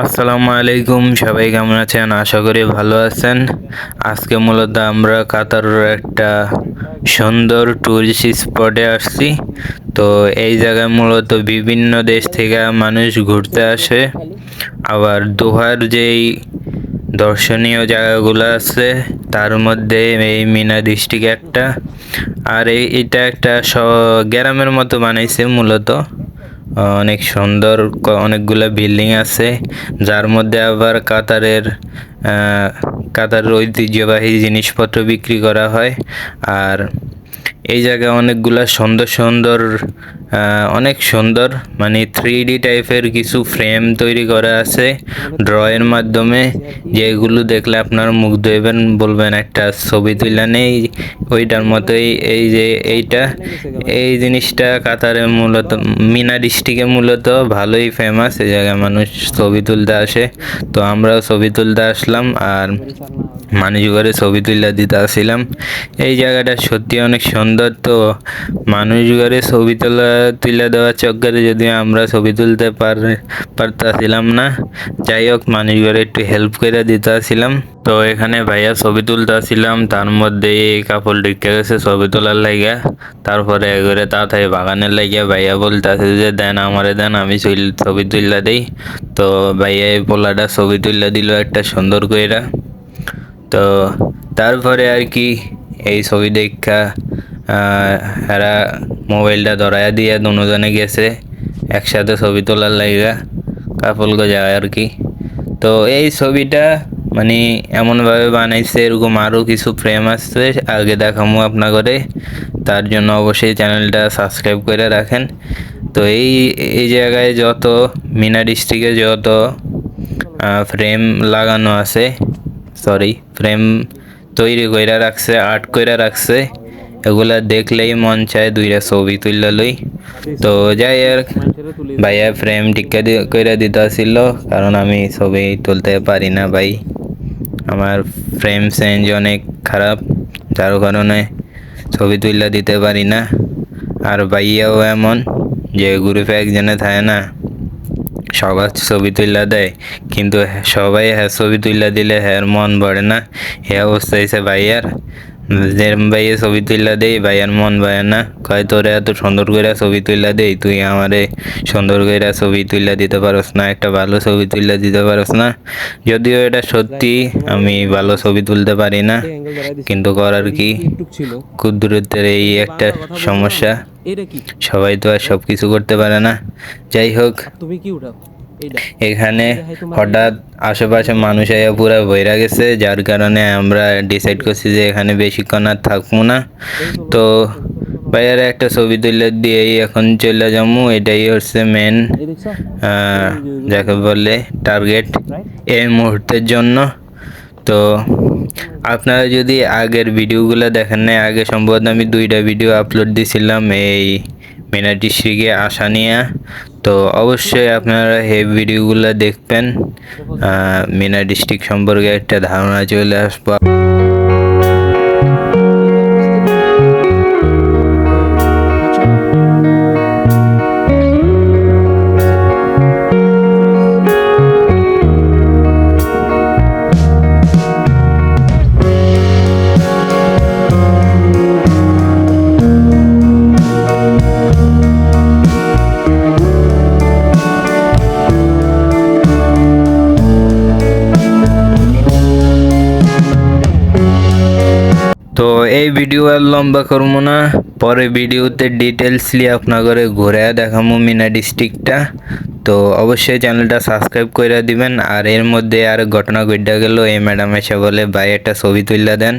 আসসালামু আলাইকুম, সবাই কেমন আছেন? আশা করি ভালো আছেন। আজকে মূলত আমরা কাতারের একটা সুন্দর টুরিস্ট স্পটে আসছি। তো এই জায়গায় মূলত বিভিন্ন দেশ থেকে মানুষ ঘুরতে আসে। আবার দোহার যেই দর্শনীয় জায়গাগুলো আছে, তার মধ্যে এই মিনা ডিস্ট্রিক্ট একটা। আর এটা একটা স- গ্রামের মতো বানাইছে মূলত। অনেক সুন্দর অনেকগুলো বিল্ডিং আছে, যার মধ্যে আবার কাতারের কাতারের ঐতিহ্যবাহী জিনিসপত্র বিক্রি করা হয়। আর এই জায়গায় অনেকগুলা সুন্দর সুন্দর অনেক সুন্দর। মানে থ্রি ডি টাইপের কিছু ফ্রেম তৈরি করা আছে ড্রয়ের মাধ্যমে। যেগুলো দেখলে আপনার মুগ্ধ হইবেন, বলবেন, একটা ছবি তুলে নেই। ওইটার মতোই এই যে এইটা। এই জিনিসটা কাতারে মূলত, মিনা ডিস্ট্রিক্টে মূলত ভালোই ফেমাস এই জায়গায় মানুষ ছবি তুলতে আসে। তো আমরাও ছবি তুলতে আসলাম আর মানুষ ঘরে ছবি তুলে দিতে আসছিলাম এই জায়গাটা সত্যি অনেক সুন্দর। তো মানুষ ঘরে ছবি তোলা তুলে দেওয়ার চক্করে যদি আমরা ছবি তুলতে পার, পারতাছিলাম না। যাই হোক মানুষ ঘরে একটু হেল্প করে দিতে আসছিলাম তো এখানে ভাইয়া ছবি তুলতে আসছিলাম তার মধ্যে এই কাপড় ঢুকে গেছে ছবি তোলার লাইগা তারপরে এগরে তাড়াতাড়ি বাগানের লাগিয়া ভাইয়া বলতেছে যে, দেন আমারে দেন, আমি ছবি তুললা দেই। তো ভাইয়া এই পোলাটা ছবি তুললা দিল একটা সুন্দর কইরা। তো তারপরে আর কি, এই ছবি দেখা এরা মোবাইলটা ধরাইয়া দিয়ে দুজনে গেছে, একসাথে ছবি তোলার লাইগা, কাপল যায় আর কি। তো এই ছবিটা মানে এমনভাবে বানাইছে, এরকম আরও কিছু ফ্রেম আসছে, আগে দেখামো আপনার করে তার জন্য অবশ্যই চ্যানেলটা সাবস্ক্রাইব করে রাখেন। তো এই এই জায়গায় যত, মিনা ডিস্ট্রিক্টে যত ফ্রেম লাগানো আছে সরি ফ্রেম তৈরি কইরা রাখছে আর্ট কইরা রাখছে এগুলা দেখলেই মন চায় দুইটা ছবি তুললে লই। তো যাই আর ভাইয়া ফ্রেম টিকা করে দিতে আসছিল কারণ আমি ছবি তুলতে পারি না ভাই। আমার ফ্রেম চেঞ্জ অনেক খারাপ, যার কারণে ছবি তুললে দিতে পারি না। আর ভাইয়াও এমন, যে গ্রুপে একজনে থাকে না সবার ছবি তুলে দেয়, কিন্তু সবাই হ্যাঁ ছবি তুলে দিলে হ্যাঁ মন ভরে না। এ অবস্থা হয়েছে ভাইয়ার। যেরম ভাইয়া ছবি তুললা দেই, ভাইয়ার মন ভরে না। কয়, তোরে এত সুন্দর করে ছবি তুললা দেই, তুই আমারে সুন্দর করে ছবি তুলে দিতে পারস না, একটা ভালো ছবি তুলে দিতে পারস না। যদিও এটা সত্যি, আমি ভালো ছবি তুলতে পারি না, কিন্তু করার কি কুদরতের এই একটা সমস্যা। সবাই তো আর সব কিছু করতে পারে না। যাই হোক তুমি কি উঠাও এখানে হঠাৎ আশেপাশে মানুষ আইয়া পুরা বইরা গেছে, যার কারণে আমরা ডিসাইড করছি যে এখানে বেশিক্ষণ আর থাকব না। তো ভাইয়ারা একটা ছবি তুলে দিয়েই এখন চলে যাব, এটাই হচ্ছে মেন যাকে বলে টার্গেট এই মুহূর্তের জন্য। তো আপনারা যদি আগের ভিডিওগুলো দেখেন নাই, আগে সম্ভবত আমি দুইটা ভিডিও আপলোড দিয়েছিলাম এই মিনা ডিস্ট্রিক্টে আসা নিয়ে। তো অবশ্যই আপনারা এই ভিডিওগুলো দেখবেন। মিনা ডিস্ট্রিক্ট সম্পর্কে একটা ধারণা চলে আসব। এই ভিডিও আর লম্বা করব না। পরে ভিডিওতে ডিটেলসলি আপনার ঘরে ঘুরে দেখাবো মিনা ডিস্ট্রিক্টটা তো অবশ্যই চ্যানেলটা সাবস্ক্রাইব করে দিবেন। আর এর মধ্যে আর ঘটনা ঘটে গেল এই ম্যাডাম এসে বলে, ভাই, একটা ছবি তুললা দেন।